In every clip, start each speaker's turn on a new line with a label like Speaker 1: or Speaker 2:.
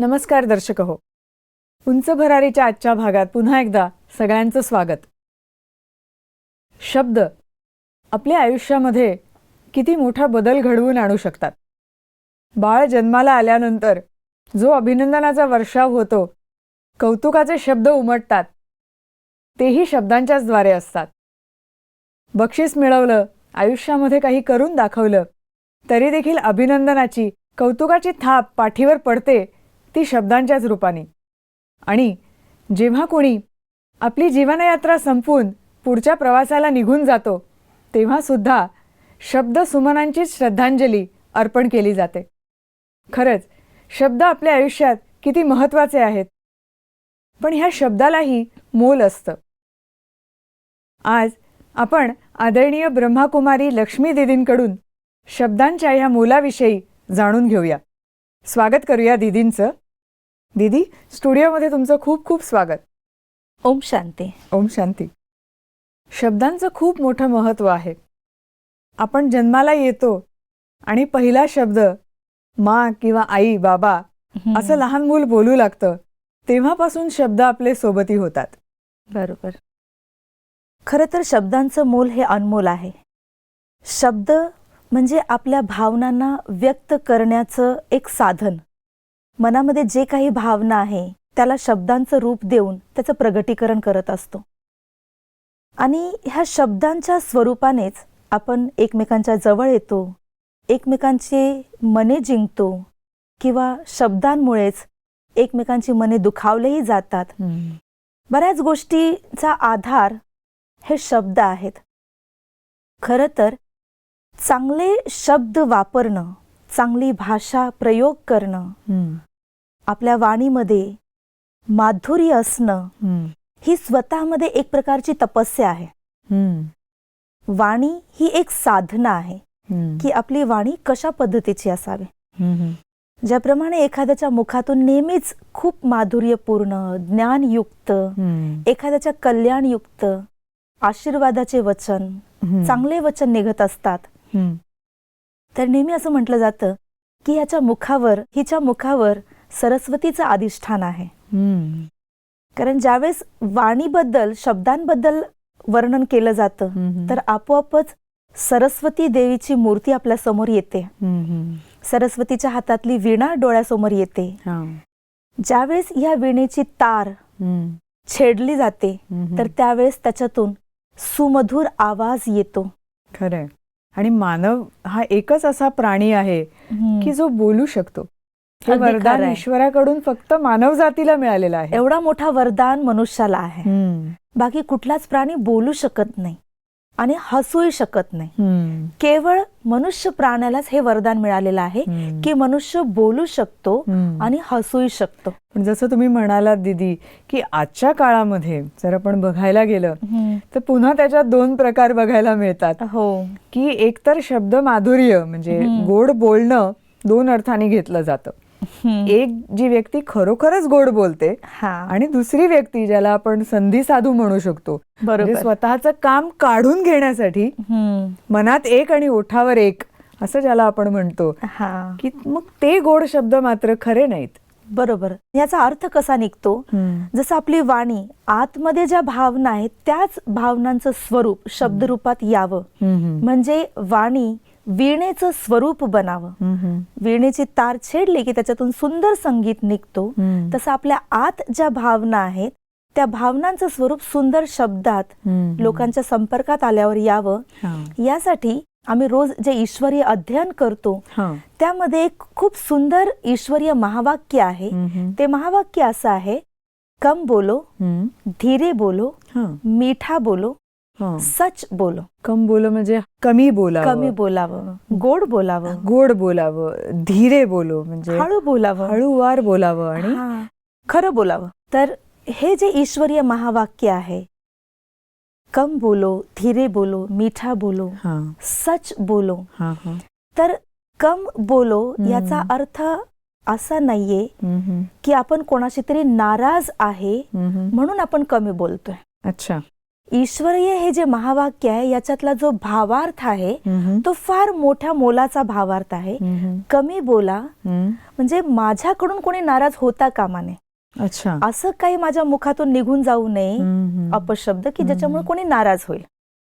Speaker 1: नमस्कार दर्शक हो. उंच भरारीच्या आजच्या भागात पुन्हा एकदा सगळ्यांचं स्वागत. शब्द आपल्या आयुष्यामध्ये किती मोठा बदल घडवून आणू शकतात. बाळ जन्माला आल्यानंतर जो अभिनंदनाचा वर्षाव होतो कौतुकाचे शब्द उमटतात तेही शब्दांच्याच द्वारे असतात. बक्षीस मिळवलं आयुष्यामध्ये काही करून दाखवलं तरी देखील अभिनंदनाची कौतुकाची थाप पाठीवर पडते ती शब्दांच्याच रूपाने. आणि जेव्हा कोणी आपली जीवनयात्रा संपवून पुढच्या प्रवासाला निघून जातो तेव्हा सुद्धा शब्द सुमनांचीच श्रद्धांजली अर्पण केली जाते. खरंच शब्द आपल्या आयुष्यात किती महत्त्वाचे आहेत. पण ह्या शब्दालाही मोल असतं. आज आपण आदरणीय ब्रह्माकुमारी लक्ष्मी दिदींकडून शब्दांच्या ह्या मोलाविषयी जाणून घेऊया. स्वागत करूया दिदींचं. दिदी स्टुडिओमध्ये तुमचं खूप खूप स्वागत.
Speaker 2: ओम शांती.
Speaker 1: ओम शांती. शब्दांचं खूप मोठं महत्त्व आहे. आपण जन्माला येतो आणि पहिला शब्द मा किंवा आई बाबा असं लहान मूल बोलू लागतं तेव्हापासून शब्द आपले सोबती होतात.
Speaker 2: बरोबर. खरं तर शब्दांचं मोल हे अनमोल आहे. शब्द म्हणजे आपल्या भावनांना व्यक्त करण्याचं एक साधन. मनामध्ये जे काही भावना आहे त्याला शब्दांचं रूप देऊन त्याचं प्रगटीकरण करत असतो. आणि ह्या शब्दांच्या स्वरूपानेच आपण एकमेकांच्या जवळ येतो एकमेकांचे मने जिंकतो किंवा शब्दांमुळेच एकमेकांची मने दुखावलेही जातात. बऱ्याच गोष्टीचा आधार हे शब्द आहेत. खरं तर चांगले शब्द वापरणं चांगली भाषा प्रयोग करणं आपल्या वाणीमध्ये माधुर्य असणं ही स्वतःमध्ये एक प्रकारची तपस्या आहे. वाणी ही एक साधना आहे की आपली वाणी कशा पद्धतीची असावी? ज्याप्रमाणे एखाद्याच्या मुखातून नेहमीच खूप माधुर्यपूर्ण ज्ञानयुक्त एखाद्याच्या कल्याणयुक्त आशीर्वादाचे वचन चांगले वचन निघत असतात. तर नेहमी असं म्हटलं जातं की ह्याच्या मुखावर हिच्या मुखावर सरस्वतीचं अधिष्ठान आहे. कारण ज्यावेळेस वाणीबद्दल शब्दांबद्दल वर्णन केलं जातं तर आपोआपच सरस्वती देवीची मूर्ती आपल्यासमोर येते. सरस्वतीच्या हातातली विणा डोळ्यासमोर येते. ज्यावेळेस या विणेची तार छेडली जाते तर त्यावेळेस त्याच्यातून सुमधुर आवाज येतो.
Speaker 1: खरंय. आणि मानव हा एकच असा प्राणी आहे की जो बोलू शकतो. हे वरदान. ईश्वराकडून फक्त मानव जातीला मिळालेलं आहे
Speaker 2: एवढा मोठा वरदान मनुष्याला आहे. बाकी कुठलाच प्राणी बोलू शकत नाही आणि हसूही शकत नाही. केवळ मनुष्य प्राण्यालाच हे वरदान मिळालेलं आहे. की मनुष्य बोलू शकतो. आणि हसूही शकतो
Speaker 1: पण जसं तुम्ही म्हणालात दीदी की आजच्या काळामध्ये जर आपण बघायला गेलं तर पुन्हा त्याच्यात दोन प्रकार बघायला मिळतात
Speaker 2: हो
Speaker 1: की एकतर शब्द माधुर्य म्हणजे. गोड बोलणं दोन अर्थाने घेतलं जातं एक जी व्यक्ती खरोखरच गोड बोलते
Speaker 2: हा.
Speaker 1: आणि दुसरी व्यक्ती ज्याला आपण संधी साधू म्हणू शकतो म्हणजे
Speaker 2: बरोबर.
Speaker 1: स्वतःचं काम काढून घेण्यासाठी. मनात एक आणि ओठावर एक असं ज्याला आपण म्हणतो की मग ते गोड शब्द मात्र खरे नाहीत.
Speaker 2: बरोबर. याचा अर्थ कसा निघतो? जसं आपली वाणी आतमध्ये ज्या भावना आहेत त्याच भावनांचं स्वरूप शब्दरूपात यावं. म्हणजे वाणी वीणेचं स्वरूप बनावं. वीणेची तार छेडली की त्याच्यातून सुंदर संगीत निघतो. तसं आपल्या आत ज्या भावना आहेत त्या भावनांचं स्वरूप सुंदर शब्दात लोकांच्या संपर्कात आल्यावर यावं. यासाठी आम्ही रोज जे ईश्वरीय अध्ययन करतो त्यामध्ये एक खूप सुंदर ईश्वरीय महावाक्य आहे. ते महावाक्य असं आहे कम बोलो धीरे बोलो मीठा बोलो. सच बोलो.
Speaker 1: कम बोलो म्हणजे कमी बोलावं.
Speaker 2: कमी बोलावं. गोड बोलावं.
Speaker 1: गोड बोलावं. धीरे बोलो म्हणजे
Speaker 2: हळू बोलावं.
Speaker 1: हळूवार बोलावं आणि.
Speaker 2: खरं बोलावं. तर हे जे ईश्वरीय महावाक्य आहे कम बोलो धीरे बोलो मीठा बोलो
Speaker 1: हा.
Speaker 2: सच बोलो.
Speaker 1: हा हा.
Speaker 2: तर कम बोलो. याचा अर्थ असा नाहीये की आपण कोणाशी तरी नाराज आहे. म्हणून आपण कमी बोलतोय.
Speaker 1: अच्छा.
Speaker 2: ईश्वरीय हे जे महावाक्य आहे याच्यातला जो भावार्थ आहे. तो फार मोठ्या मोलाचा भावार्थ आहे. कमी बोला. म्हणजे माझ्याकडून कोणी नाराज होता कामा नये
Speaker 1: अच्छा
Speaker 2: असं काही माझ्या मुखातून निघून जाऊ नये. अपशब्द की ज्याच्यामुळे कोणी नाराज होईल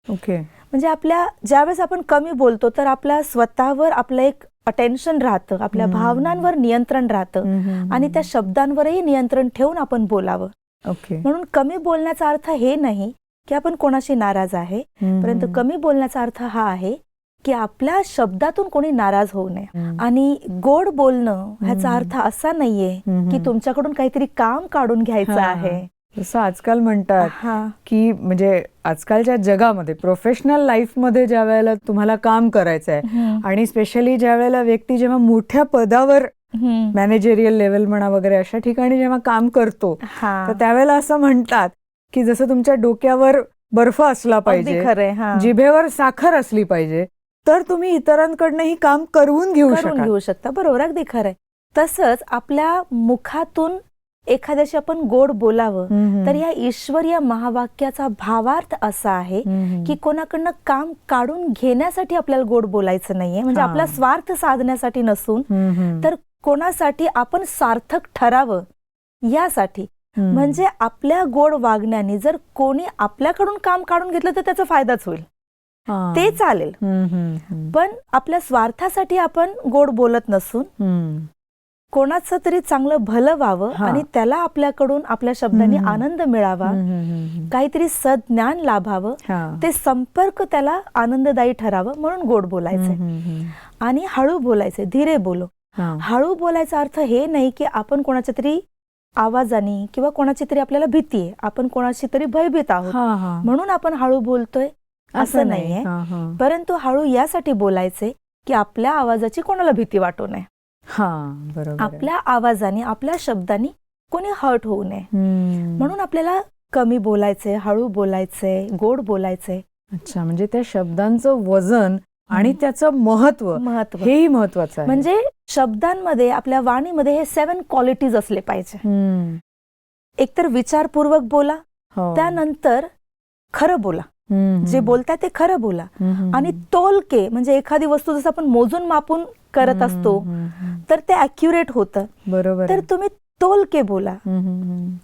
Speaker 1: ओके
Speaker 2: म्हणजे आपल्या ज्यावेळेस आपण कमी बोलतो तर आपल्या स्वतःवर आपलं एक अटेन्शन राहतं आपल्या. भावनांवर नियंत्रण राहतं आणि त्या शब्दांवरही नियंत्रण ठेवून आपण बोलावं
Speaker 1: ओके
Speaker 2: म्हणून कमी बोलण्याचा अर्थ हे नाही की आपण कोणाशी नाराज आहे परंतु. कमी बोलण्याचा अर्थ हा आहे की आपल्या शब्दातून कोणी नाराज होऊ नये. आणि गोड बोलणं ह्याचा. अर्थ असा नाहीये. की तुमच्याकडून काहीतरी काम काढून घ्यायचं. आहे
Speaker 1: जसं आजकाल म्हणतात की म्हणजे आजकालच्या जगामध्ये प्रोफेशनल लाईफमध्ये ज्या वेळेला तुम्हाला काम करायचं आहे. आणि स्पेशली ज्या वेळेला व्यक्ती जेव्हा मोठ्या पदावर. मॅनेजरियल लेवल म्हणा वगैरे अशा ठिकाणी जेव्हा काम करतो तर त्यावेळेला असं म्हणतात की जसं तुमच्या डोक्यावर बर्फ असला पाहिजे जिभेवर साखर असली पाहिजे तर तुम्ही इतरांकडनं ही काम करवून घेऊ
Speaker 2: घेऊ शकता. बरोबर अगदी खरंय. तसंच आपल्या मुखातून एखाद्याशी आपण गोड बोलावं तर या ईश्वरीय महावाक्याचा भावार्थ असा आहे की कोणाकडनं काम काढून घेण्यासाठी आपल्याला गोड बोलायचं नाहीये म्हणजे. आपला स्वार्थ साधण्यासाठी नसून तर कोणासाठी आपण सार्थक ठरावं यासाठी. म्हणजे आपल्या गोड वागण्याने जर कोणी आपल्याकडून काम काढून घेतलं तर त्याचा फायदाच होईल. ते चालेल पण आपल्या स्वार्थासाठी आपण गोड बोलत नसून. कोणाचं तरी चांगलं भलं व्हावं. आणि त्याला आपल्याकडून आपल्या शब्दांनी. आनंद मिळावा. काहीतरी सज्ञान लाभावं. ते संपर्क त्याला आनंददायी ठरावं म्हणून गोड बोलायचे
Speaker 1: हम्म, हम्म,
Speaker 2: आणि हळू बोलायचे धीरे बोलो. हळू बोलायचा अर्थ हे नाही की आपण कोणाच्या तरी आवाजाने किंवा कोणाची तरी आपल्याला भीती आहे आपण कोणाशी तरी भयभीत आहोत. म्हणून आपण हळू बोलतोय असं नाहीये. परंतु हळू यासाठी बोलायचे की आपल्या आवाजाची कोणाला भीती वाटू नये
Speaker 1: हा.
Speaker 2: आपल्या आवाजाने आपल्या शब्दांनी कोणी हर्ट होऊ नये. म्हणून आपल्याला कमी बोलायचे हळू बोलायचे गोड बोलायचे
Speaker 1: अच्छा म्हणजे त्या शब्दांचं वजन आणि त्याचं महत्त्व
Speaker 2: महत्त्व
Speaker 1: हेही महत्वाचं आहे
Speaker 2: म्हणजे शब्दांमध्ये आपल्या वाणीमध्ये हे सेवन क्वालिटीज असले पाहिजे. एकतर विचारपूर्वक बोला
Speaker 1: हो.
Speaker 2: त्यानंतर खरं बोला जे. बोलताय ते खरं बोला. आणि तोलके म्हणजे एखादी वस्तू जसं आपण मोजून मापून करत असतो. तर ते अॅक्युरेट होतं
Speaker 1: बरोबर
Speaker 2: तर. तुम्ही तोलके बोला.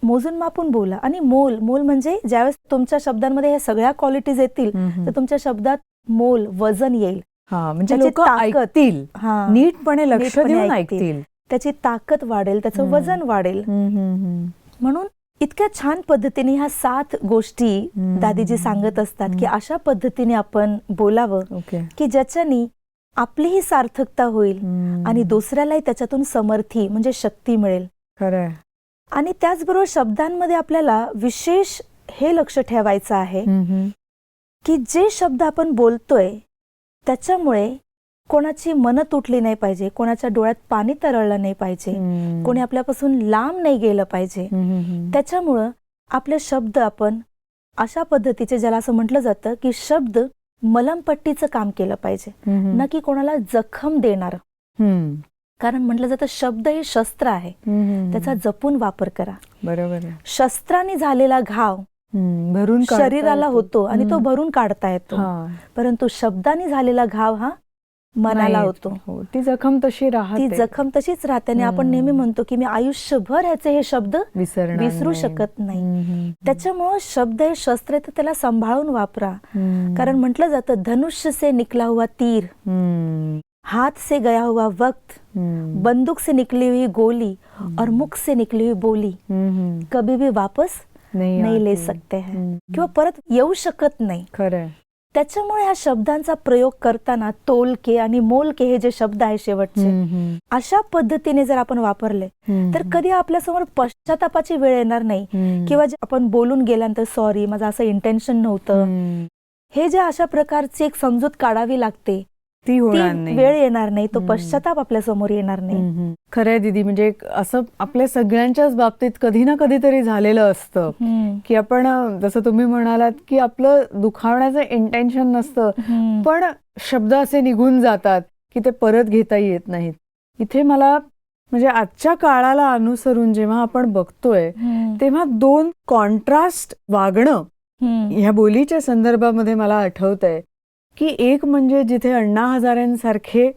Speaker 2: मोजून मापून बोला आणि मोल मोल म्हणजे ज्यावेळेस तुमच्या शब्दांमध्ये ह्या सगळ्या क्वालिटीज येतील. तर तुमच्या शब्दात मोल वजन येईल
Speaker 1: हा म्हणजे लोक. ऐकतील नीटपणे लक्ष देऊन
Speaker 2: ऐकतील. त्याची ताकद वाढेल त्याचं. वजन वाढेल. म्हणून इतक्या छान पद्धतीने ह्या सात गोष्टी. दादीजी सांगत असतात की अशा पद्धतीने आपण बोलावं की ज्याच्यानी आपलीही सार्थकता होईल. आणि दुसऱ्यालाही त्याच्यातून समर्थी म्हणजे शक्ती मिळेल आणि त्याचबरोबर शब्दांमध्ये आपल्याला विशेष हे लक्ष ठेवायचं आहे. की जे शब्द आपण बोलतोय त्याच्यामुळे कोणाची मनं तुटली नाही पाहिजे कोणाच्या डोळ्यात पाणी तरळलं नाही पाहिजे
Speaker 1: हम्म.
Speaker 2: कोणी आपल्यापासून लांब नाही गेलं पाहिजे
Speaker 1: हम्म.
Speaker 2: त्याच्यामुळं आपले शब्द आपण अशा पद्धतीचे ज्याला असं म्हटलं जातं की शब्द मलमपट्टीचं काम केलं पाहिजे
Speaker 1: हम्म.
Speaker 2: ना की कोणाला जखम देणार
Speaker 1: हम्म.
Speaker 2: कारण म्हटलं जातं शब्द हे शस्त्र आहे
Speaker 1: हम्म.
Speaker 2: त्याचा जपून वापर करा
Speaker 1: बरोबर
Speaker 2: शस्त्राने झालेला घाव
Speaker 1: भरून
Speaker 2: शरीराला. होतो आणि तो. भरून काढता येतो. परंतु शब्दाने झालेला घाव हा मनाला होतो
Speaker 1: हो, ती जखम तशी
Speaker 2: ती
Speaker 1: राहते
Speaker 2: जखम तशीच राहते आणि आपण. नेहमी म्हणतो की मी आयुष्यभर ह्याचे हे शब्द विसरू. शकत नाही. त्याच्यामुळं शब्द हे शस्त्र आहे तर त्याला सांभाळून वापरा. कारण म्हटलं जातं धनुष्य से निकला हुआ तीर हाथ से गया हुआ वक्त. बंदूक से निकली हुई गोली और मुख से निकली हुई बोली. कभी भी वापस
Speaker 1: नाही
Speaker 2: नहीं ले. सकते हैं. किंवा परत येऊ शकत नाही
Speaker 1: खरंय
Speaker 2: त्याच्यामुळे ह्या शब्दांचा प्रयोग करताना तोलके आणि मोलके हे जे शब्द आहे शेवटचे. अशा पद्धतीने जर आपण वापरले. तर कधी आपल्यासमोर पश्चातापाची वेळ येणार नाही. किंवा आपण बोलून गेल्यानंतर सॉरी माझं असं इंटेन्शन नव्हतं. हे जे अशा प्रकारची एक समजूत काढावी लागते
Speaker 1: ती होणार नाही
Speaker 2: वेळ येणार नाही तो. पश्चाताप आपल्यासमोर येणार नाही.
Speaker 1: खरंय दीदी म्हणजे असं आपल्या सगळ्यांच्याच बाबतीत कधी ना कधीतरी झालेलं असतं. की आपण जसं तुम्ही म्हणालात की आपलं दुखावण्याचं इंटेन्शन नसतं. पण शब्द असे निघून जातात की ते परत घेता येत नाहीत इथे मला म्हणजे आजच्या काळाला अनुसरून जेव्हा आपण बघतोय. तेव्हा दोन कॉन्ट्रास्ट वागणं. ह्या बोलीच्या संदर्भामध्ये मला आठवत आहे की एक म्हणजे जिथे अण्णा हजारेंसारखे.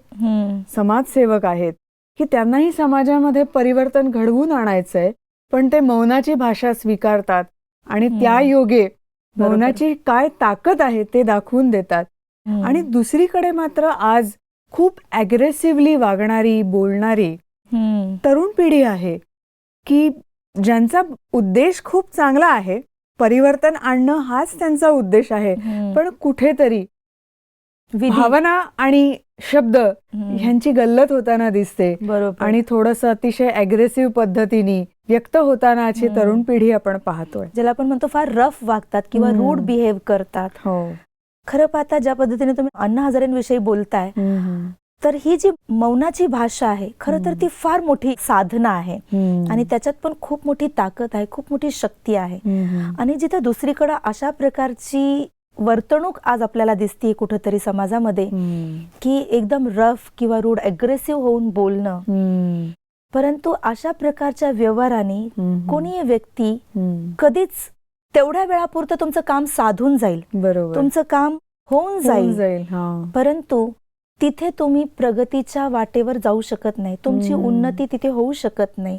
Speaker 1: समाजसेवक आहेत की त्यांनाही समाजामध्ये परिवर्तन घडवून आणायचंय पण ते मौनाची भाषा स्वीकारतात आणि. त्या योगे. मौनाची काय ताकद आहे ते दाखवून देतात. आणि दुसरीकडे मात्र आज खूप अग्रेसिव्हली वागणारी बोलणारी. तरुण पिढी आहे की ज्यांचा उद्देश खूप चांगला आहे परिवर्तन आणणं हाच त्यांचा उद्देश आहे. पण कुठेतरी भावना आणि शब्द. ह्यांची गल्लत होताना दिसते
Speaker 2: बरोबर
Speaker 1: आणि थोडस अतिशय अग्रेसिव्ह पद्धतीने व्यक्त होतानाची. तरुण पिढी आपण पाहतोय
Speaker 2: ज्याला आपण म्हणतो फार रफ वागतात किंवा. रूड बिहेव करतात
Speaker 1: हो
Speaker 2: खरं पाहता ज्या पद्धतीने तुम्ही अण्णा हजारेंविषयी बोलताय तर ही जी मौनाची भाषा आहे खरं तर. ती फार मोठी साधना आहे. आणि त्याच्यात पण खूप मोठी ताकद आहे खूप मोठी शक्ती आहे. आणि जिथे दुसरीकडे अशा प्रकारची वर्तणूक आज आपल्याला दिसते कुठेतरी समाजामध्ये. की एकदम रफ किंवा रूड अग्रेसिव्ह होऊन बोलणं. परंतु अशा प्रकारच्या व्यवहाराने. कोणी व्यक्ती. कधीच तेवढ्या वेळापुरतं तुमचं काम साधून जाईल
Speaker 1: बरोबर
Speaker 2: तुमचं काम होऊन जाईल
Speaker 1: जाईल
Speaker 2: परंतु तिथे तुम्ही प्रगतीच्या वाटेवर जाऊ शकत नाही तुमची. उन्नती तिथे होऊ शकत नाही.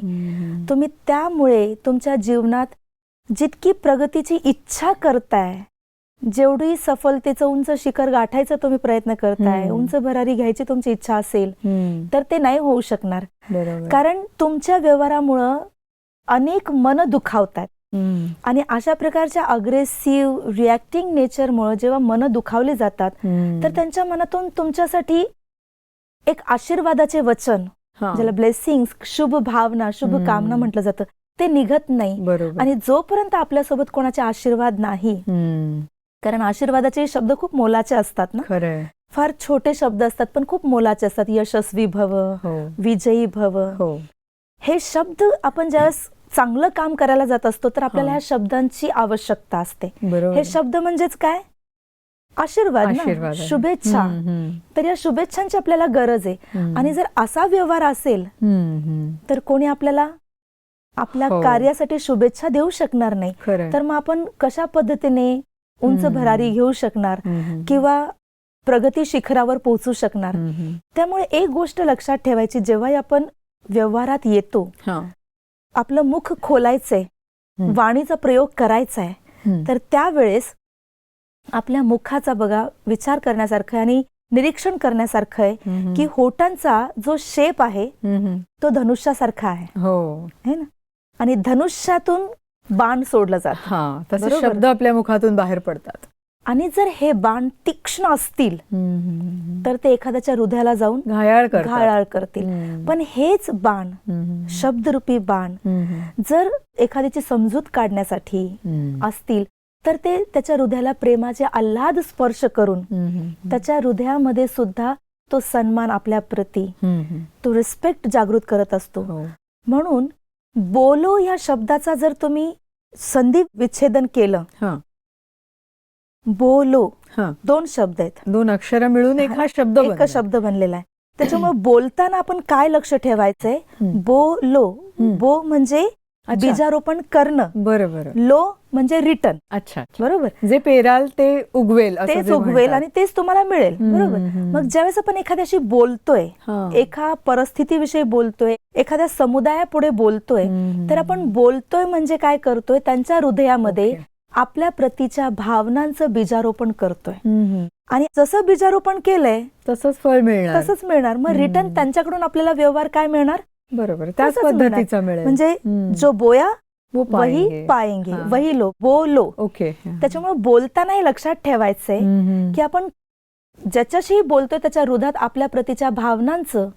Speaker 2: तुम्ही त्यामुळे तुमच्या जीवनात जितकी प्रगतीची इच्छा करताय जेवढी सफलतेचं उंच शिखर गाठायचा तुम्ही प्रयत्न करताय. उंच भरारी घ्यायची तुमची इच्छा असेल. तर ते नाही होऊ शकणार कारण तुमच्या व्यवहारामुळं अनेक मन दुखावतात. आणि अशा प्रकारच्या अग्रेसिव्ह रिॲक्टिंग नेचरमुळं जेव्हा मन दुखावली जातात. तर त्यांच्या मनातून तुमच्यासाठी एक आशीर्वादाचे वचन. ज्याला ब्लेसिंग शुभ भावना शुभ. कामना म्हटलं जातं ते निघत नाही आणि जोपर्यंत आपल्यासोबत कोणाचे आशीर्वाद नाही. कारण आशीर्वादाचे शब्द खूप मोलाचे असतात ना?
Speaker 1: खरंय
Speaker 2: फार छोटे शब्द असतात पण खूप मोलाचे असतात. यशस्वी भव
Speaker 1: हो.
Speaker 2: विजयी भव.
Speaker 1: हो.
Speaker 2: हे शब्द आपण ज्यावेळेस चांगलं काम करायला जात असतो तर आपल्याला
Speaker 1: हा.
Speaker 2: ह्या शब्दांची आवश्यकता असते. हे शब्द म्हणजेच काय? आशीर्वाद ना? शुभेच्छा. तर या शुभेच्छांची आपल्याला गरज आहे. आणि जर असा व्यवहार असेल. तर कोणी आपल्याला आपल्या. कार्यासाठी शुभेच्छा देऊ शकणार नाही. तर मग आपण कशा पद्धतीने उंच. भरारी घेऊ शकणार किंवा प्रगती शिखरावर पोहोचू शकणार. त्यामुळे एक गोष्ट लक्षात ठेवायची जेव्हा आपण व्यवहारात येतो
Speaker 1: हा.
Speaker 2: आपलं मुख खोलायचंय. वाणीचा प्रयोग करायचा आहे. तर त्यावेळेस आपल्या मुखाचा बघा विचार करण्यासारखं आणि निरीक्षण करण्यासारखं आहे. की होटांचा जो शेप आहे तो धनुष्यासारखा आहे
Speaker 1: हो
Speaker 2: है ना आणि धनुष्यातून बाण सोडलं जात
Speaker 1: हा तसे. शब्द आपल्या मुखातून बाहेर पडतात
Speaker 2: आणि जर हे बाण तीक्ष्ण असतील. तर ते एखाद्याच्या हृदयाला जाऊन
Speaker 1: घायाळ
Speaker 2: घाळाळ करतील. पण हेच बाण. शब्दरूपी बाण. जर एखाद्याची समजूत काढण्यासाठी. असतील तर ते त्याच्या हृदयाला प्रेमाचे आल्हाद स्पर्श करून. त्याच्या हृदयामध्ये सुद्धा तो सन्मान आपल्या प्रती. तो रिस्पेक्ट जागृत करत असतो
Speaker 1: हो.
Speaker 2: म्हणून बोलो या शब्दाचा जर तुम्ही संधी विच्छेदन केलं
Speaker 1: हा.
Speaker 2: बोलो
Speaker 1: हा.
Speaker 2: दोन शब्द आहेत
Speaker 1: दोन अक्षर मिळून एक हा शब्द
Speaker 2: एक
Speaker 1: बनला.
Speaker 2: शब्द बनलेला आहे त्याच्यामुळे बोलताना आपण काय लक्ष ठेवायचंय
Speaker 1: हम्म.
Speaker 2: बोलो. बो म्हणजे. बीजारोपण करणं
Speaker 1: बरं बरं
Speaker 2: लो म्हणजे रिटर्न
Speaker 1: अच्छा
Speaker 2: बरोबर
Speaker 1: जे पेराल ते उगवेल
Speaker 2: तेच उगवेल. आणि तेच तुम्हाला मिळेल बरोबर. मग ज्यावेळेस आपण एखाद्याशी बोलतोय. एका परिस्थितीविषयी बोलतोय एखाद्या समुदायापुढे बोलतोय. तर आपण बोलतोय म्हणजे काय करतोय त्यांच्या हृदयामध्ये. आपल्या प्रतीच्या भावनांचं बीजारोपण करतोय. आणि जसं बीजारोपण केलंय
Speaker 1: तसंच फळ मिळणार
Speaker 2: तसंच मिळणार मग. रिटर्न त्यांच्याकडून आपल्याला व्यवहार काय मिळणार
Speaker 1: बरोबर. त्याच. पद्धतीचा मिळेल.
Speaker 2: म्हणजे. जो बोया
Speaker 1: वो
Speaker 2: वही
Speaker 1: हा.
Speaker 2: वही लो बोलो
Speaker 1: ओके.
Speaker 2: त्याच्यामुळे बोलताना हे लक्षात ठेवायचंय. की आपण ज्याच्याशी बोलतोय त्याच्या हृदयात आपल्या प्रतीच्या भावनांचं.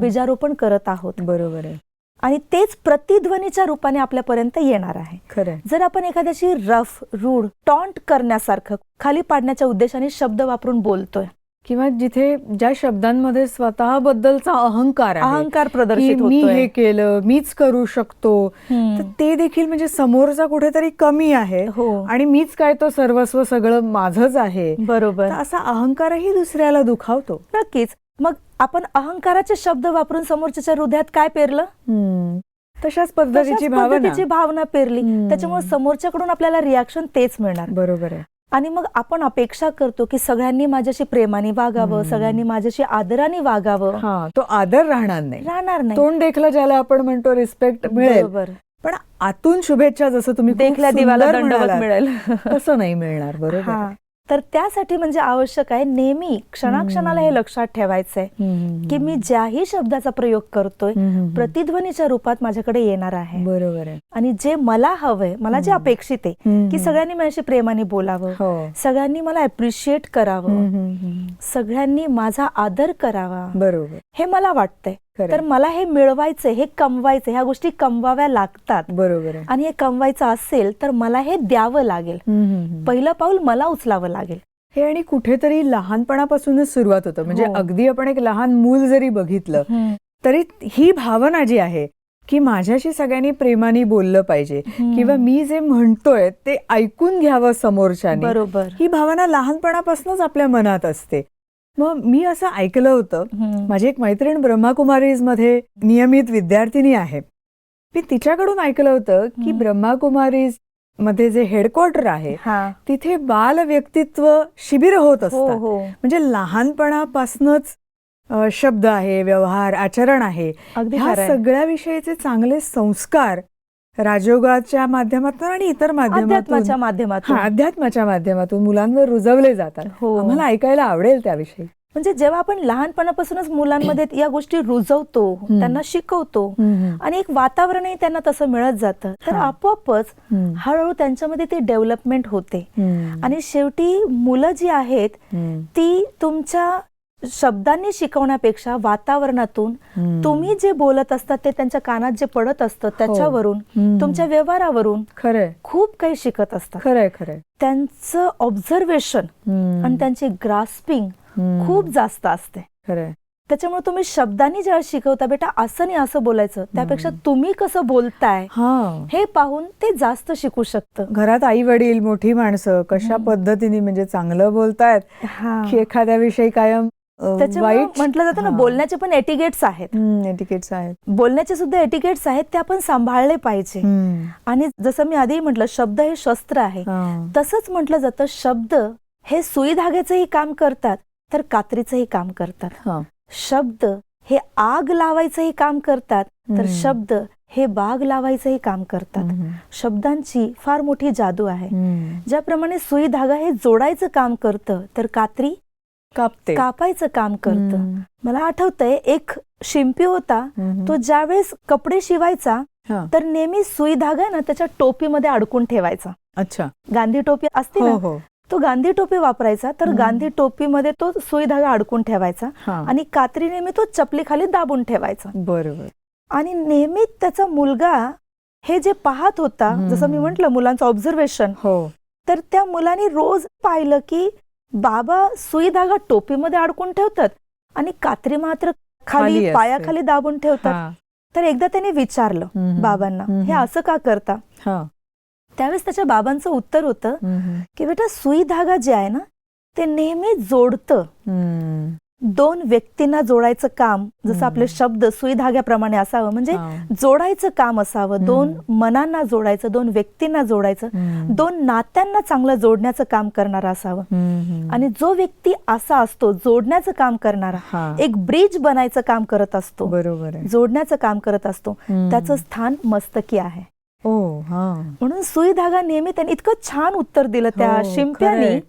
Speaker 2: बीजारोपण करत आहोत.
Speaker 1: बरोबर आहे.
Speaker 2: आणि तेच प्रतिध्वनीच्या रूपाने आपल्यापर्यंत येणार आहे.
Speaker 1: खरंय.
Speaker 2: जर आपण एखाद्याशी रफ रूढ टॉन्ट करण्यासारखं खाली पाडण्याच्या उद्देशाने शब्द वापरून बोलतोय
Speaker 1: किंवा जिथे ज्या शब्दांमध्ये स्वतःबद्दलचा अहंकार आहे
Speaker 2: अहंकार प्रदर्शित
Speaker 1: मी हे केलं मीच करू शकतो. तर ते देखील म्हणजे समोरचा कुठेतरी कमी आहे
Speaker 2: हो.
Speaker 1: आणि मीच काय तो सर्वस्व सगळं माझंच आहे.
Speaker 2: बरोबर.
Speaker 1: तर असा अहंकारही दुसऱ्याला दुखावतो.
Speaker 2: नक्कीच. मग आपण अहंकाराचे शब्द वापरून समोरच्याच्या हृदयात काय पेरलं.
Speaker 1: तशाच पद्धतीची भावना.
Speaker 2: पेरली. त्याच्यामुळे समोरच्याकडून आपल्याला रिॲक्शन तेच मिळणार.
Speaker 1: बरोबर आहे.
Speaker 2: आणि मग आपण अपेक्षा करतो की सगळ्यांनी माझ्याशी प्रेमाने वागावं. सगळ्यांनी माझ्याशी आदराने वागावं.
Speaker 1: हा तो आदर राहणार नाही.
Speaker 2: राहणार नाही.
Speaker 1: तोंड देखलं ज्याला आपण म्हणतो रिस्पेक्ट मिळेल.
Speaker 2: बरोबर.
Speaker 1: पण आतून शुभेच्छा जसं तुम्ही
Speaker 2: देखल्या दिवाला मिळेल.
Speaker 1: तसं नाही मिळणार बरोबर.
Speaker 2: तर त्यासाठी म्हणजे आवश्यक आहे नेहमी क्षणाक्षणाला हे लक्षात ठेवायचंय
Speaker 1: हम्म.
Speaker 2: की मी ज्याही शब्दाचा प्रयोग करतोय. प्रतिध्वनीच्या रूपात माझ्याकडे येणार आहे
Speaker 1: बरोबर आहे
Speaker 2: आणि जे मला हवंय मला जे अपेक्षित आहे. की सगळ्यांनी माझ्याशी प्रेमाने बोलावं
Speaker 1: हो
Speaker 2: सगळ्यांनी मला अप्रिशिएट करावं. सगळ्यांनी माझा आदर करावा
Speaker 1: बरोबर
Speaker 2: हे मला वाटतंय. तर मला हे मिळवायचंय हे कमवायचं ह्या गोष्टी कमवाव्या लागतात.
Speaker 1: बरोबर
Speaker 2: आणि हे कमवायचं असेल तर मला हे द्यावं लागेल. पहिलं पाऊल मला उचलावं लागेल.
Speaker 1: हे आणि कुठेतरी लहानपणापासूनच सुरुवात होतं. म्हणजे
Speaker 2: हो.
Speaker 1: अगदी आपण एक लहान मूल जरी बघितलं तरी ही भावना जी आहे की माझ्याशी सगळ्यांनी प्रेमाने बोललं पाहिजे. किंवा मी जे म्हणतोय ते ऐकून घ्यावं समोरच्याने
Speaker 2: बरोबर.
Speaker 1: ही भावना लहानपणापासूनच आपल्या मनात असते. मग मी असं ऐकलं होतं. माझी एक मैत्रीण ब्रह्माकुमारीजमध्ये नियमित विद्यार्थिनी आहे मी तिच्याकडून ऐकलं होतं की. ब्रह्माकुमारीजमध्ये जे हेडक्वार्टर आहे तिथे बाल व्यक्तित्व शिबिर होत
Speaker 2: हो
Speaker 1: असतात
Speaker 2: हो
Speaker 1: म्हणजे लहानपणापासूनच शब्द आहे व्यवहार आचरण आहे ह्या
Speaker 2: खरंय.
Speaker 1: सगळ्या विषयीचे चांगले संस्कार राजयोगाच्या माध्यमातून आणि इतर माध्यमातून.
Speaker 2: अध्यात्माच्या माध्यमातून.
Speaker 1: अध्यात्माच्या माध्यमातून मुलांवर रुजवले जातात.
Speaker 2: हो.
Speaker 1: आम्हाला ऐकायला आवडेल त्याविषयी.
Speaker 2: म्हणजे जेव्हा आपण लहानपणापासूनच मुलांमध्ये या गोष्टी रुजवतो. त्यांना शिकवतो आणि एक वातावरणही त्यांना तसं मिळत जातं तर. आपोआपच हळूहळू त्यांच्यामध्ये ती डेव्हलपमेंट होते. आणि शेवटी मुलं जी आहेत ती तुमच्या शब्दांनी शिकवण्यापेक्षा वातावरणातून. तुम्ही जे बोलत असतात ते त्यांच्या कानात जे पडत असतं त्याच्यावरून
Speaker 1: हम्म.
Speaker 2: तुमच्या व्यवहारावरून
Speaker 1: खरंय.
Speaker 2: खूप काही शिकत असतात.
Speaker 1: खरंय खरंय.
Speaker 2: त्यांचं ऑब्झर्वेशन आणि त्यांची ग्रास्पिंग खूप जास्त असते.
Speaker 1: खरंय.
Speaker 2: त्याच्यामुळे तुम्ही शब्दांनी जेव्हा शिकवता बेटा असं नाही असं बोलायचं. त्यापेक्षा तुम्ही कसं बोलताय
Speaker 1: हा.
Speaker 2: हे पाहून ते जास्त शिकू शकतं.
Speaker 1: घरात आई वडील मोठी माणसं कशा पद्धतीने म्हणजे चांगलं बोलतायत की एखाद्याविषयी कायम वाईट
Speaker 2: म्हटलं जातं ना. बोलण्याचे पण एटिकेट्स आहेत
Speaker 1: एटिकेट्स आहेत
Speaker 2: बोलण्याचे सुद्धा एटिकेट्स आहेत ते आपण सांभाळले पाहिजे आणि जसं मी आधी म्हटलं शब्द हे शस्त्र आहे. तसंच म्हटलं जातं शब्द हे सुई धाग्याचंही काम करतात तर कात्रीचंही काम करतात. शब्द हे आग लावायचंही काम करतात तर. शब्द हे बाग लावायचंही काम करतात शब्दांची फार मोठी जादू आहे. ज्याप्रमाणे सुई धागा हे जोडायचं काम करतं तर कात्री
Speaker 1: कापते.
Speaker 2: कापायचं काम करतं. मला आठवतंय एक शिंपी होता. तो ज्यावेळेस कपडे शिवायचा
Speaker 1: हा.
Speaker 2: तर नेहमी सुई धागा ना त्याच्या टोपीमध्ये अडकून ठेवायचा.
Speaker 1: अच्छा.
Speaker 2: गांधी टोपी असते
Speaker 1: हो
Speaker 2: ना
Speaker 1: हो
Speaker 2: तो गांधी टोपी वापरायचा तर. गांधी टोपीमध्ये तो सुई धागा अडकून ठेवायचा
Speaker 1: हा.
Speaker 2: आणि कात्री नेहमी तो चपली खाली दाबून ठेवायचा.
Speaker 1: बरोबर.
Speaker 2: आणि नेहमी त्याचा मुलगा हे जे पाहत होता. जसं मी म्हंटल मुलांचं ऑब्झर्वेशन
Speaker 1: हो.
Speaker 2: तर त्या मुलाने रोज पाहिलं की बाबा सुई धागा टोपीमध्ये अडकून ठेवतात आणि कात्री मात्र
Speaker 1: खाली.
Speaker 2: पायाखाली दाबून ठेवतात. तर एकदा त्याने विचारलं. बाबांना. हे असं का करता. त्यावेळेस त्याच्या बाबांचं उत्तर होतं. की बेटा सुई धागा जे आहे ना ते नेहमी जोडतं. दोन व्यक्तींना जोडायचं काम जसं. आपले शब्द सुई धाग्याप्रमाणे असावं म्हणजे. जोडायचं काम असावं दोन मनांना जोडायचं दोन व्यक्तींना जोडायचं. दोन नात्यांना चांगलं जोडण्याचं काम करणारं असावं. आणि जो व्यक्ती असा असतो जोडण्याचं काम करणारा. एक ब्रिज बनायचं काम करत असतो
Speaker 1: बरोबर
Speaker 2: जोडण्याचं काम करत असतो. त्याचं स्थान मस्तकी आहे
Speaker 1: हा
Speaker 2: म्हणून सुई धागा नेहमी त्यांनी इतकं छान उत्तर दिलं त्या
Speaker 1: हो,
Speaker 2: शिंप्यानी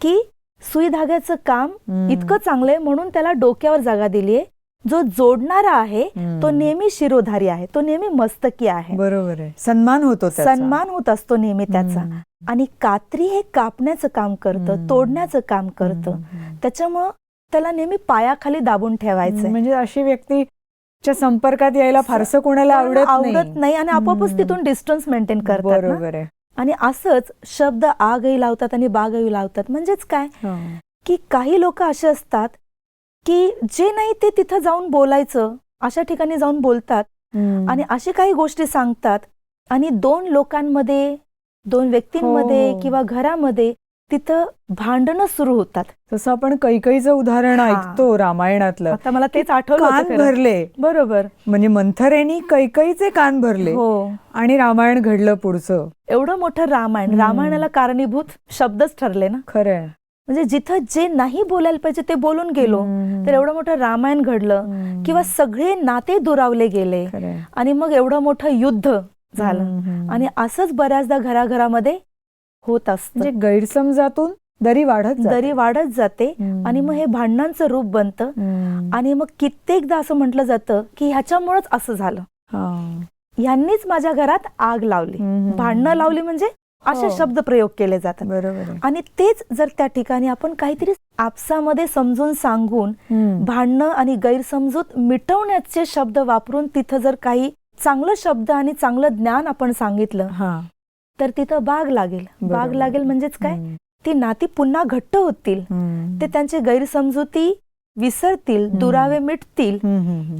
Speaker 2: की सुई धाग्याचं काम. इतकं चांगलंय म्हणून त्याला डोक्यावर जागा दिलीये जो जोडणारा आहे. तो नेहमी शिरोधारी आहे तो नेहमी मस्तकी आहे
Speaker 1: बरोबर आहे सन्मान होतो.
Speaker 2: सन्मान होत असतो नेहमी त्याचा. आणि कात्री हे कापण्याचं काम करतं. तोडण्याचं काम करतं. त्याच्यामुळं त्याला नेहमी पायाखाली दाबून ठेवायचंय
Speaker 1: म्हणजे अशी व्यक्ती च्या संपर्कात यायला फारसं कोणाला आवडत
Speaker 2: आवडत नाही आणि आपोआपच. तिथून डिस्टन्स मेंटेन करतात.
Speaker 1: बरोबर आहे
Speaker 2: आणि असंच शब्द आगही लावतात आणि बागही लावतात म्हणजेच काय
Speaker 1: हा.
Speaker 2: की काही लोक असे असतात की जे नाही ते तिथं जाऊन बोलायचं अशा ठिकाणी जाऊन बोलतात. आणि अशी काही गोष्टी सांगतात आणि दोन लोकांमध्ये दोन व्यक्तींमध्ये
Speaker 1: हो.
Speaker 2: किंवा घरामध्ये तिथं भांडणं सुरू होतात
Speaker 1: तसं आपण कैकईचं उदाहरण. ऐकतो रामायणातलं
Speaker 2: आता मला तेच आठवलं
Speaker 1: कान. भरले
Speaker 2: बरोबर
Speaker 1: म्हणजे मंथरेनी कैकईचे कान भरले
Speaker 2: हो
Speaker 1: आणि रामायण घडलं पुढचं
Speaker 2: एवढं मोठं रामायण. रामायणाला कारणीभूत शब्दच ठरले ना
Speaker 1: खरंय
Speaker 2: म्हणजे जिथं जे नाही बोलायला पाहिजे ते बोलून गेलो. तर एवढं मोठं रामायण घडलं. किंवा सगळे नाते दुरावले गेले. आणि मग एवढं मोठं युद्ध झालं. आणि असंच बऱ्याचदा घराघरामध्ये होत असतं
Speaker 1: म्हणजे गैरसमजातून दरी वाढत जाते.
Speaker 2: दरी वाढत जाते. आणि मग हे भांडणांचं रूप बनतं. आणि मग कित्येकदा असं म्हटलं जातं की ह्याच्यामुळेच असं झालं. ह्यांनीच माझ्या घरात आग लावली. भांडणं लावली म्हणजे असे
Speaker 1: हो.
Speaker 2: शब्द प्रयोग केले जातात
Speaker 1: बरोबर
Speaker 2: आणि तेच जर त्या ठिकाणी आपण काहीतरी आपसामध्ये समजून सांगून. भांडणं आणि गैरसमजूत मिटवण्याचे शब्द वापरून तिथं जर काही चांगलं शब्द आणि चांगलं ज्ञान आपण सांगितलं तर तिथं बाग लागेल बाग. लागेल म्हणजेच काय. ती नाती पुन्हा घट्ट होतील. ते त्यांचे गैरसमजुती विसरतील दुरावे मिटतील.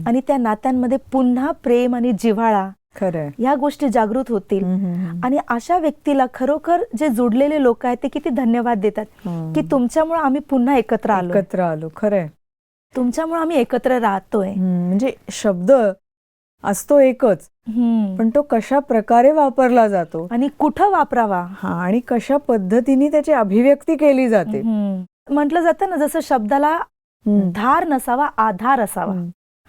Speaker 2: आणि त्या नात्यांमध्ये पुन्हा प्रेम आणि जिव्हाळा ह्या गोष्टी जागृत होतील. आणि अशा व्यक्तीला खरोखर जे जुडलेले लोक आहेत ते किती धन्यवाद देतात. की तुमच्यामुळे आम्ही पुन्हा एकत्र आलो
Speaker 1: एकत्र आलो खरंय
Speaker 2: तुमच्यामुळे आम्ही एकत्र राहतोय
Speaker 1: म्हणजे शब्द असतो एकच. पण तो कशा प्रकारे वापरला जातो
Speaker 2: आणि कुठं वापरावा
Speaker 1: हा आणि कशा पद्धतीने त्याची अभिव्यक्ती केली जाते.
Speaker 2: म्हटलं जातं ना जसं शब्दाला. धार नसावा आधार असावा.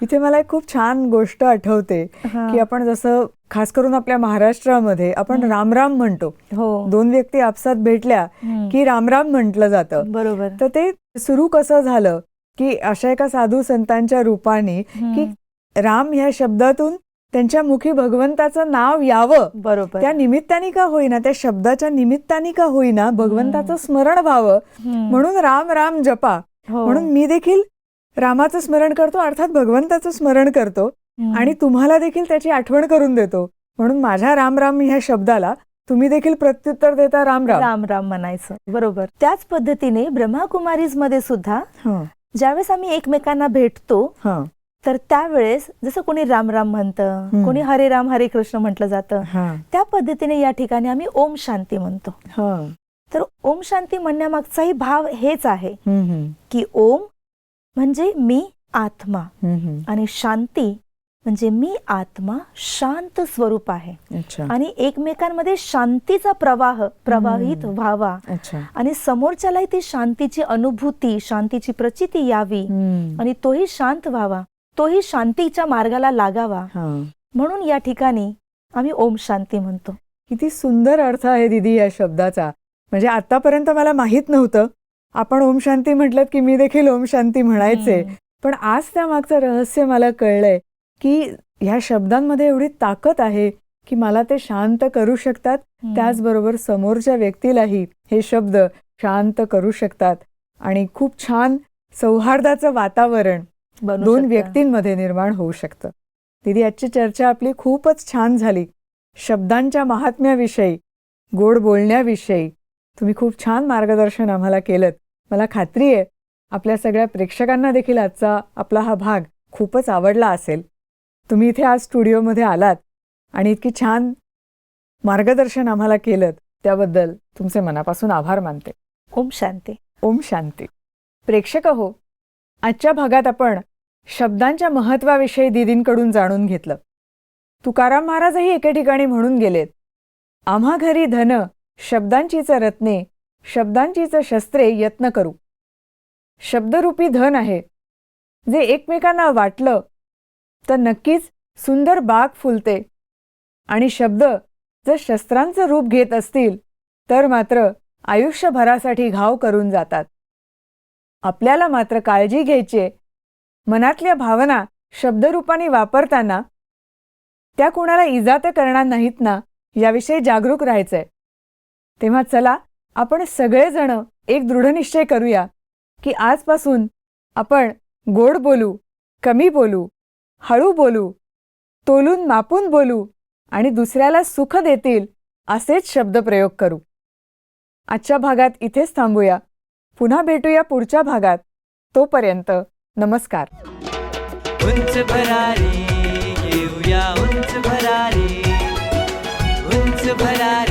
Speaker 1: इथे मला एक खूप छान गोष्ट आठवते. की आपण जसं खास करून आपल्या महाराष्ट्रामध्ये आपण. रामराम म्हणतो
Speaker 2: हो
Speaker 1: दोन व्यक्ती आपसात भेटल्या. की रामराम म्हटलं जातं
Speaker 2: बरोबर
Speaker 1: तर ते सुरू कसं झालं की अशा एका साधू संतांच्या रूपाने की. राम ह्या शब्दातून त्यांच्या मुखी भगवंताचं नाव यावं.
Speaker 2: बरोबर.
Speaker 1: त्या निमित्ताने का होईना त्या शब्दाच्या निमित्ताने का होईना भगवंताचं स्मरण व्हावं. म्हणून राम राम जपा.
Speaker 2: हो.
Speaker 1: म्हणून मी देखील रामाचं स्मरण करतो अर्थात भगवंताचं स्मरण करतो. आणि तुम्हाला देखील त्याची आठवण करून देतो. म्हणून माझ्या राम राम ह्या शब्दाला तुम्ही देखील प्रत्युत्तर देता राम राम.
Speaker 2: राम राम म्हणायचं. बरोबर. त्याच पद्धतीने ब्रह्माकुमारीजमध्ये सुद्धा
Speaker 1: हं,
Speaker 2: ज्यावेळेस आम्ही एकमेकांना भेटतो
Speaker 1: हं,
Speaker 2: तर त्यावेळेस जसं कोणी राम राम म्हणतं. कोणी हरे राम हरे कृष्ण म्हटलं जातं त्या पद्धतीने या ठिकाणी आम्ही ओम शांती म्हणतो.
Speaker 1: हं,
Speaker 2: तर ओम शांती म्हणण्यामागचाही भाव हेच आहे की ओम म्हणजे मी आत्मा. आणि शांती म्हणजे मी आत्मा शांत स्वरूप आहे. आणि एकमेकांमध्ये शांतीचा प्रवाह प्रवाहित. व्हावा. आणि समोरच्यालाही ती शांतीची अनुभूती शांतीची प्रचिती यावी आणि तोही शांत व्हावा. तोही शांतीच्या मार्गाला लागावा. म्हणून या ठिकाणी आम्ही ओम शांती म्हणतो.
Speaker 1: किती सुंदर अर्थ आहे दिदी या शब्दाचा. म्हणजे आतापर्यंत मला माहीत नव्हतं. आपण ओम शांती म्हटलं की मी देखील ओम शांती म्हणायचे. पण आज त्या मागचं रहस्य मला कळलंय की ह्या शब्दांमध्ये एवढी ताकद आहे की मला ते शांत करू शकतात. त्याचबरोबर समोरच्या व्यक्तीलाही हे शब्द शांत करू शकतात. आणि खूप छान सौहार्दाचं वातावरण दोन. व्यक्तींमध्ये निर्माण होऊ शकतं. दिदी आजची चर्चा आपली खूपच छान झाली. शब्दांच्या महात्म्याविषयी गोड बोलण्याविषयी. तुम्ही खूप छान मार्गदर्शन आम्हाला केलं मला खात्री आहे आपल्या सगळ्या प्रेक्षकांना देखील आजचा आपला हा भाग खूपच आवडला असेल. तुम्ही इथे आज स्टुडिओमध्ये आलात आणि इतकी छान मार्गदर्शन आम्हाला केलं त्याबद्दल तुमचे मनापासून आभार मानते.
Speaker 2: ओम शांती.
Speaker 1: ओम शांती. प्रेक्षक हो आजच्या भागात आपण शब्दांच्या महत्वाविषयी दिदींकडून जाणून घेतलं. तुकाराम महाराजही एके ठिकाणी म्हणून गेलेत. आम्हा घरी धन शब्दांचीच रत्ने शब्दांचीच शस्त्रे यत्न करू. शब्दरूपी धन आहे. जे एकमेकांना वाटलं तर नक्कीच सुंदर बाग फुलते. आणि शब्द जर शस्त्रांचं रूप घेत असतील तर मात्र आयुष्यभरासाठी घाव करून जातात. आपल्याला मात्र काळजी घ्यायची मनातल्या भावना शब्दरूपाने वापरताना त्या कोणाला इजा तर करणार नाहीत ना याविषयी जागरूक राहायचंय. तेव्हा चला आपण सगळेजण एक दृढनिश्चय करूया की आजपासून आपण गोड बोलू कमी बोलू हळू बोलू तोलून मापून बोलू आणि दुसऱ्याला सुख देतील असेच शब्दप्रयोग करू. आजच्या भागात इथेच थांबूया. पुन्हा भेटूया पुढच्या भागात. तोपर्यंत नमस्कार.
Speaker 3: उंच भरारी उंच भरारी. उंच भरारी.